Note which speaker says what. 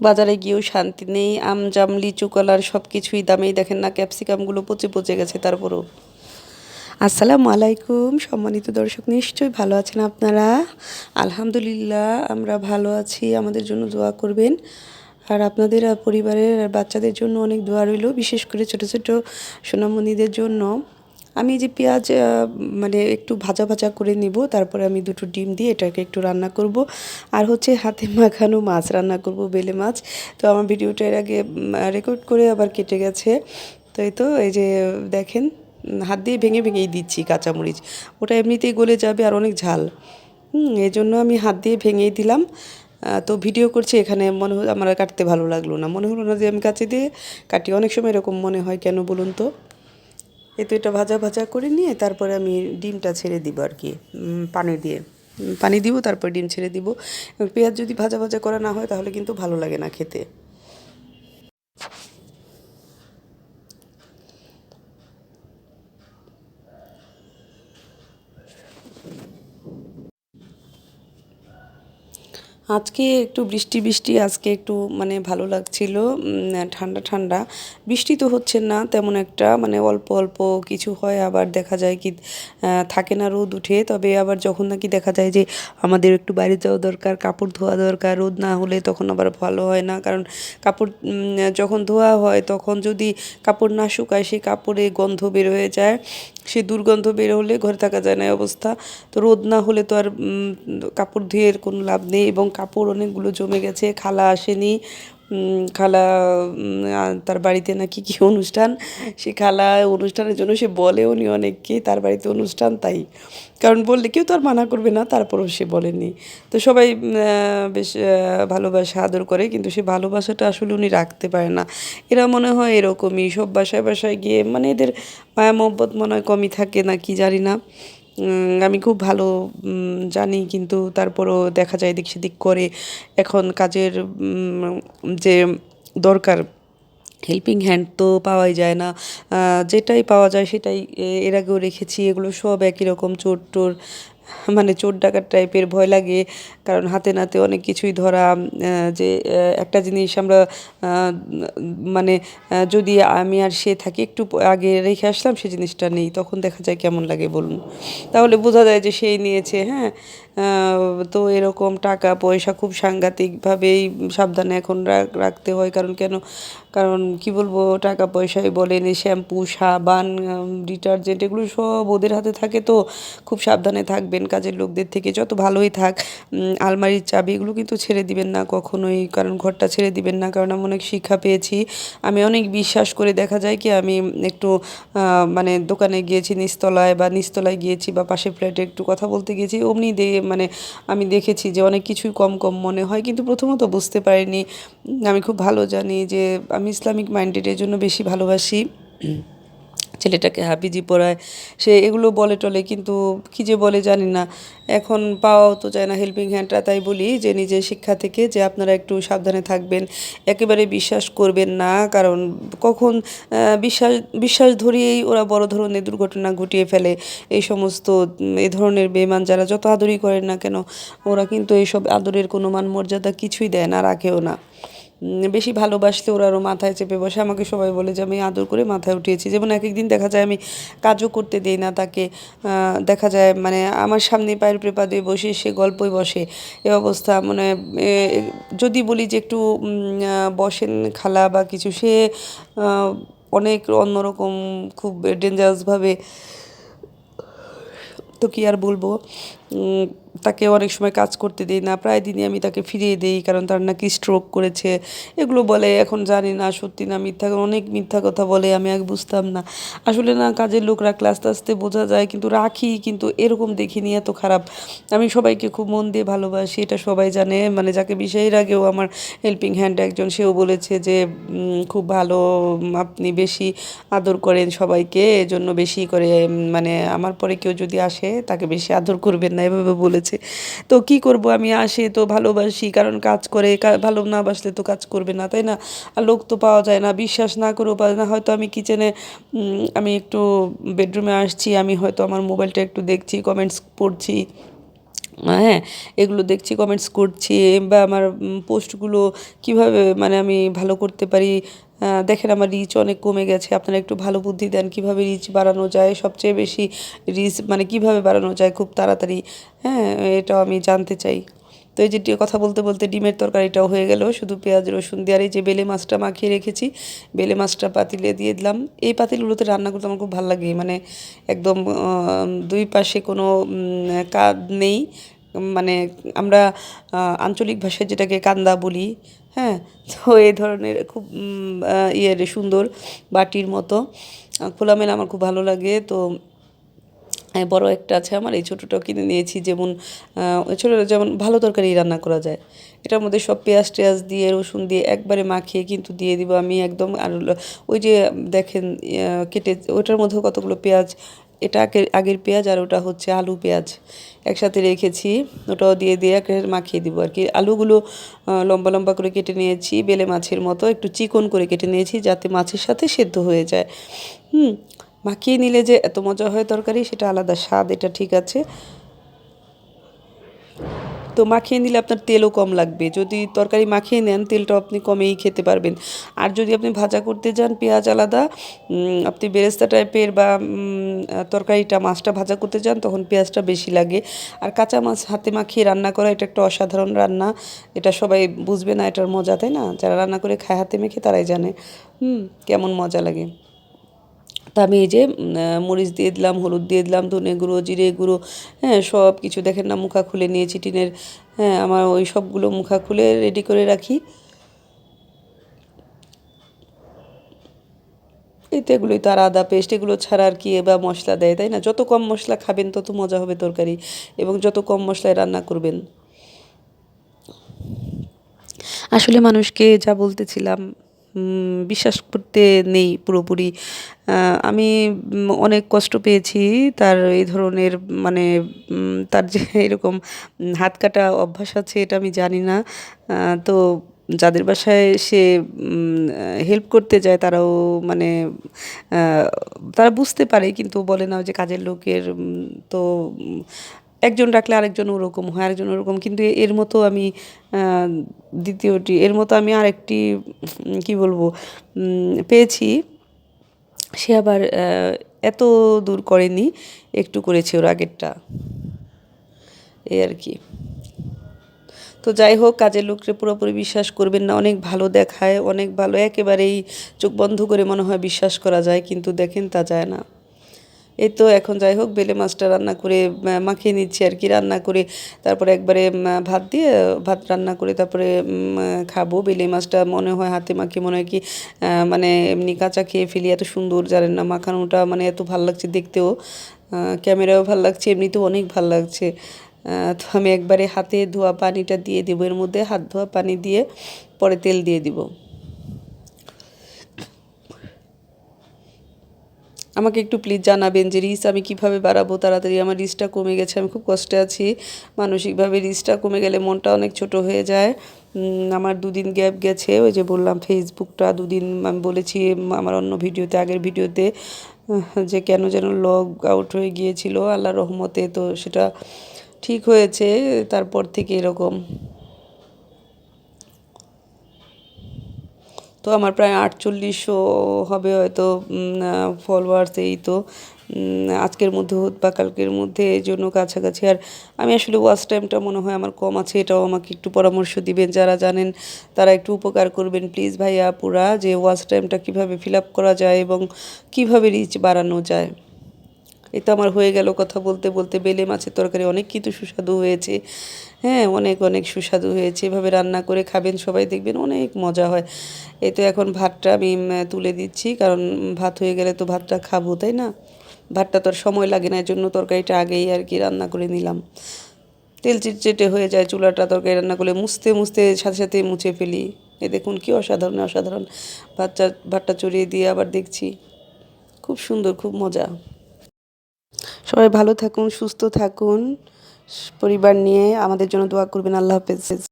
Speaker 1: বাজারে গিয়েও শান্তি নেই, আম, জাম, লিচু, কলার সব কিছুই দামেই দেখেন না, ক্যাপসিকামগুলো পচে পচে গেছে তারপরও। আসসালামু আলাইকুম, সম্মানিত দর্শক নিশ্চয়ই ভালো আছেন আপনারা? আলহামদুলিল্লাহ, আমরা ভালো আছি, আমাদের জন্য দোয়া করবেন। আর আপনাদের আর পরিবারের আর বাচ্চাদের জন্য অনেক দোয়া রইল, বিশেষ করে ছোট ছোট সোনামণিদের জন্য। আমি যে পেঁয়াজ মানে একটু ভাজা ভাজা করে নিব, তারপরে আমি দুটো ডিম দিয়ে এটাকে একটু রান্না করব। আর হচ্ছে হাতে মাখানো মাছ, রান্না করব বেলে মাছ। তো আমার ভিডিওটা এর আগে রেকর্ড করে আবার কেটে গেছে। তো এই তো, এই যে, দেখেন হাত দিয়ে ভেঙে ভেঙেই দিচ্ছি কাঁচামরিচ। ওটা এমনিতেই গলে যাবে আর অনেক ঝাল। হুম, এই জন্য আমি হাত দিয়ে ভেঙেই দিলাম। তো ভিডিও করছি এখানে, মনে হয় আমার কাটতে ভালো লাগল না। মনে হলো না যে আমি কাছে দিয়ে কাটি। অনেক সময় এরকম মনে হয়, কেন বলুন তো? এই তো এটা ভাজা ভাজা করে নিয়ে তারপরে আমি ডিমটা ছেড়ে দিব আর কি পানি দিয়ে। পানি দিব, তারপর ডিম ছেড়ে দিব। পেঁয়াজ যদি ভাজা ভাজা করা না হয় তাহলে কিন্তু ভালো লাগে না খেতে। আজকে একটু বৃষ্টি বৃষ্টি, আজকে একটু মানে ভালো লাগছিল ঠান্ডা ঠান্ডা। বৃষ্টি তো হচ্ছে না, তেমন একটা মানে অল্প অল্প কিছু হয়, আবার দেখা যায় কি থাকে না রোদ উঠে। তবে আবার যখন নাকি দেখা যায় যে আমাদের একটু বাইরে যাওয়া দরকার, কাপড় ধোয়া দরকার, রোদ না হলে তখন আবার ভালো হয় না। কারণ কাপড় যখন ধোয়া হয়, তখন যদি কাপড় না শুকায়, সেই কাপড়ে গন্ধ বের হয়ে যায়। সে দুর্গন্ধ বের হলে ঘরে থাকা যায় না অবস্থা। তো রোদ না হলে তো আর কাপড় ধুয়ে কোনো লাভ নেই এবং কাপড় অনেকগুলো জমে গেছে, খালা আসেনি খালা তার বাড়িতে নাকি কি অনুষ্ঠান? সে খালা অনুষ্ঠানের জন্য সে বলেও নি অনেককে, তার বাড়িতে অনুষ্ঠান তাই। কারণ বললে কেউ তো আর মানা করবে না, তারপরও সে বলেনি। তো সবাই বেশ ভালোবাসা আদর করে, কিন্তু সে ভালোবাসাটা আসলে উনি রাখতে পারে না। এরা মনে হয় এরকমই, সব বাসায় বাসায় গিয়ে মানে এদের মায়া মহব্বত মনে হয় কমই থাকে না, কি জানি না। আমি খুব ভালো জানি কিন্তু তারপরও দেখা যায় এদিক সেদিক করে। এখন কাজের যে দরকার হেল্পিং হ্যান্ড তো পাওয়াই যায় না। যেটাই পাওয়া যায় সেটাই এর আগেও রেখেছি, এগুলো সব একই রকম চোর টোর মানে চোর ডাকার টাইপের ভয় লাগে, কারণ হাতে নাতে অনেক কিছুই ধরা যে একটা জিনিস আমরা মানে যদি আমি আর সে থাকি, একটু আগে রেখে আসলাম, সে জিনিসটা নেই, তখন দেখা যায় কেমন লাগে বলুন। তাহলে বোঝা যায় যে সেই নিয়েছে হ্যাঁ? তো এরকম টাকা পয়সা খুব সাংঘাতিকভাবেই সাবধানে এখন রাখ- রাখতে হয়। কারণ কেন? কারণ কি বলব, টাকা পয়সাই বলেন এই শ্যাম্পু, সাবান ডিটারজেন্ট এগুলো সব ওদের হাতে থাকে তো খুব সাবধানে থাকবেন কাজের লোকদের থেকে। যত ভালোই থাক আলমারির চাবি এগুলো কিন্তু ছেড়ে দিবেন না কখনোই, কারণ ঘরটা ছেড়ে দিবেন না। কারণ আমি অনেক শিক্ষা পেয়েছি, আমি অনেক বিশ্বাস করে দেখা যায় কি আমি একটু মানে দোকানে গিয়েছি নিস্তলায় বা নিস্তলায় গিয়েছি বা পাশে ফ্ল্যাটে একটু কথা বলতে গিয়েছি, অমনি দে মানে আমি দেখেছি যে অনেক কিছুই কম কম মনে হয়, কিন্তু প্রথমত বুঝতে পারিনি। আমি খুব ভালো জানি যে আমি ইসলামিক মাইন্ডেডের জন্য বেশি ভালোবাসি। ছেলেটাকে হাফিজি পড়ায় সে এগুলো বলে টলে, কিন্তু কী যে বলে জানি না। এখন পাওয়াও তো যায় না হেল্পিং হ্যান্ডটা তাই বলি যে নিজের শিক্ষা থেকে যে আপনারা একটু সাবধানে থাকবেন। একেবারে বিশ্বাস করবেন না, কারণ কখন বিশ্বাস বিশ্বাস ধরিয়েই ওরা বড় ধরনের দুর্ঘটনা ঘটিয়ে ফেলে। এই সমস্ত এ ধরনের বেমান যারা যত আদরই করেন না কেন, ওরা কিন্তু এইসব আদরের কোনো মান মর্যাদা কিছুই দেয় না রাখেও না। বেশি ভালোবাসলে ওরা আরও মাথায় চেপে বসে। আমাকে সবাই বলে যে, আমি আদর করে মাথায় উঠিয়েছি। যেমন এক একদিন দেখা যায় আমি কাজও করতে দিই না তাকে। দেখা যায় মানে আমার সামনে পায়ের পেপা দিয়ে বসে সে গল্পই বসে। এ অবস্থা মানে যদি বলি যে একটু বসেন খালা বা কিছু, সে অনেক অন্যরকম, খুব ডেঞ্জারাসভাবে তো কি আর বলব? তাকে অনেক সময় কাজ করতে দিই না। প্রায় দিনই আমি তাকে ফিরিয়ে দিই, কারণ তার নাকি স্ট্রোক করেছে। এগুলো বলে, এখন জানি না, সত্যি না মিথ্যা, অনেক মিথ্যা কথা বলে, আমি আগে বুঝতাম না। আসলে না, কাজের লোক রাখলে আস্তে আস্তে বোঝা যায়, কিন্তু রাখি, কিন্তু এরকম দেখিনি, এত খারাপ। আমি সবাইকে খুব মন দিয়ে ভালোবাসি, এটা সবাই জানে। মানে যাকে বিষয়ের আগেও আমার হেল্পিং হ্যান্ড একজন, সেও বলেছে যে খুব ভালো আপনি বেশি আদর করেন সবাইকে, এজন্য বেশি করে মানে আমার পরে কেউ যদি আসে, তাকে বেশি আদর করবেন না এভাবে বলেছে। তো কি করব আমি? আসে তো ভালোবাসি, কারণ কাজ করে ভালো না বাসলে তো কাজ করবে না, তাই না? আর লোক তো পাওয়া যায় না, বিশ্বাস না করেও পাওয়া না। হয়তো আমি কিচেনে আমি একটু বেডরুমে আসছি, আমি হয়তো আমার মোবাইলটা একটু দেখছি কমেন্টস পড়ছি। হ্যাঁ এগুলো দেখছি কমেন্টস করছি, বা আমার পোস্টগুলো কীভাবে মানে আমি ভালো করতে পারি দেখেন আমার রিচ অনেক কমে গেছে, আপনারা একটু ভালো বুদ্ধি দেন, কীভাবে রিচ বাড়ানো যায়, সবচেয়ে বেশি রিচ মানে কীভাবে বাড়ানো যায় খুব তাড়াতাড়ি হ্যাঁ এটাও আমি জানতে চাই। তো এই যে ডি- কথা বলতে বলতে ডিমের তরকারিটাও হয়ে গেল। শুধু পেঁয়াজ, রসুন দিয়ে আর এই যে বেলে মাছটা মাখিয়ে রেখেছি, বেলে মাছটা পাতিলে দিয়ে দিলাম। এই পাতিলগুলোতে রান্না করতে আমার খুব ভালো লাগে মানে একদম দুই পাশে কোনো কাদ নেই। মানে আমরা আঞ্চলিক ভাষায় যেটাকে কান্দা বলি হ্যাঁ? তো এই ধরনের খুব ইয়ের সুন্দর বাটির মতো। খোলামেলা আমার খুব ভালো লাগে। তো বড় একটা আছে আমার, এই ছোটোটাও কিনে নিয়েছি। যেমন ছোটোটা যেমন ভালো তরকারি রান্না করা যায়। এটার মধ্যে সব পেঁয়াজ টেয়াজ দিয়ে, রসুন দিয়ে একবারে মাখিয়ে কিন্তু দিয়ে দিব আমি একদম। আর ওই যে দেখেন কেটে, ওটার মধ্যেও কতগুলো পেঁয়াজ, এটা আগের আগের পেঁয়াজ আর ওটা হচ্ছে আলু পেঁয়াজ একসাথে রেখেছি। ওটাও দিয়ে দিয়ে মাখিয়ে দিব আর কি। আলুগুলো লম্বা লম্বা করে কেটে নিয়েছি, বেলে মাছের মতো। একটু চিকন করে কেটে নিয়েছি যাতে মাছের সাথে সেদ্ধ হয়ে যায়। হুম মাখিয়ে নিলে যে এত মজা হয় তরকারি, সেটা আলাদা স্বাদ, এটা ঠিক আছে। তো মাখিয়ে নিলে আপনার তেলও কম লাগবে। যদি তরকারি মাখিয়ে নেন তেলটা আপনি কমেই খেতে পারবেন। আর যদি আপনি ভাজা করতে যান, পেঁয়াজ আলাদা আপনি বেরেস্তা টাইপের বা তরকারিটা, মাছটা ভাজা করতে যান, তখন পেঁয়াজটা বেশি লাগে। আর কাঁচা মাছ হাতে মাখিয়ে রান্না করা, এটা একটা অসাধারণ রান্না। এটা সবাই বুঝবে না, এটার মজা, তাই না? যারা রান্না করে খায় হাতে মেখে, তারাই জানে। হুম, কেমন মজা লাগে। তা আমি এই যে মরিচ দিয়ে দিলাম, হলুদ দিয়ে দিলাম, ধনে গুঁড়ো, জিরে গুঁড়ো হ্যাঁ সব কিছু দেখেন না, মুখা খুলে নিয়েছি টিনের হ্যাঁ আমার ওই সবগুলো মুখা খুলে রেডি করে রাখি। এতে এগুলোই তো আর আদা পেস্ট এগুলো ছাড়া আর কি বা মশলা দেয়, তাই না? যত কম মশলা খাবেন, তত মজা হবে তরকারি, এবং যত কম মশলায় রান্না করবেন। আসলে মানুষকে যা বলতেছিলাম বিশ্বাস করতে নেই পুরোপুরি। আমি অনেক কষ্ট পেয়েছি তার এই ধরনের মানে তার যে এরকম হাত কাটা অভ্যাস আছে এটা আমি জানি না। তো যাদের বাসায় সে হেল্প করতে যায় তারাও মানে তারা বুঝতে পারে কিন্তু বলে না যে কাজের লোকের তো একজন ডাকলে আরেকজন ওরকম হয়, আরেকজন ওরকম। কিন্তু এর মতো আমি দ্বিতীয়টি, এর মতো আমি আরেকটি কি বলব পেয়েছি। সে আবার এত দূর করেনি, একটু করেছে ওর আগেরটা। এই আর কি। তো যাই হোক, কাজের লোকরে পুরোপুরি বিশ্বাস করবেন না, অনেক ভালো দেখায়, অনেক ভালো, একেবারেই চোখ বন্ধ করে মনে হয় বিশ্বাস করা যায়, কিন্তু দেখেন তা যায় না। এই তো এখন যাই হোক, বেলে মাছটা রান্না করে মাখিয়ে নিচ্ছি আর কি, রান্না করে। তারপরে একবারে ভাত দিয়ে, ভাত রান্না করে তারপরে খাব। বেলে মাছটা মনে হয় হাতে মাখিয়ে, মনে হয় কি মানে এমনি কাঁচা খেয়ে ফেলি, এত সুন্দর, জানেন না, মাখানোটা মানে এত ভালো লাগছে দেখতেও। ক্যামেরাও ভালো লাগছে, এমনিতেও অনেক ভালো লাগছে। তো আমি একবারে হাতে ধোয়া পানিটা দিয়ে দেবো, এর মধ্যে হাত ধোয়া পানি দিয়ে পরে তেল দিয়ে দিব। আমাকে একটু প্লিজ জানাবেন যে রিচ আমি কীভাবে বাড়াবো তাড়াতাড়ি। আমার রিচটা কমে গেছে, আমি খুব কষ্টে আছি। মানসিকভাবে রিচটা কমে গেলে মনটা অনেক ছোট হয়ে যায়। আমার দুদিন গ্যাপ গেছে, ওই যে বললাম ফেসবুকটা দুদিন আমি বলেছি আমার অন্য ভিডিওতে, আগের ভিডিওতে যে কেন যেন লগ আউট হয়ে গিয়েছিল আল্লাহ রহমতে। তো সেটা ঠিক হয়েছে, তারপর থেকে এরকম। তো আমার প্রায় আটচল্লিশশো হবে হয়তো ফলোয়ার্স এই তো। আজকের মধ্যে হোক বা কালকের মধ্যে এই জন্য কাছাকাছি। আর আমি আসলে ওয়াচ টাইমটা মনে হয় আমার কম আছে, এটাও আমাকে একটু পরামর্শ দিবেন। যারা জানেন তারা একটু উপকার করবেন। প্লিজ ভাইয়া আপুরা, যে ওয়াচ টাইমটা কীভাবে ফিল আপ করা যায় এবং কীভাবে রিচ বাড়ানো যায়। এই তো আমার হয়ে গেল কথা বলতে বলতে, বেলে মাছের তরকারি অনেক কিন্তু সুস্বাদু হয়েছে। হ্যাঁ অনেক অনেক সুস্বাদু হয়েছে। এভাবে রান্না করে খাবেন, সবাই দেখবেন অনেক মজা হয়। এই তো এখন ভাতটা আমি তুলে দিচ্ছি, কারণ ভাত হয়ে গেলে তো ভাতটা খাব, তাই না? ভাতটা তো আর সময় লাগে না, এর জন্য তরকারিটা আগেই আর কি রান্না করে নিলাম। তেল চিটচেটে হয়ে যায়, চুলাটা তরকারি রান্না করলে মুছতে মুছতে সাথে সাথে মুছে ফেলি। এ দেখুন কি অসাধারণ অসাধারণ। ভাতটা ভাতটা চড়িয়ে দিয়ে আবার দেখছি। খুব সুন্দর, খুব মজা। সবাই ভালো থাকুন সুস্থ থাকুন। পরিবার নিয়ে আমাদের জন্য দোয়া করবেন। আল্লাহ হাফেজ।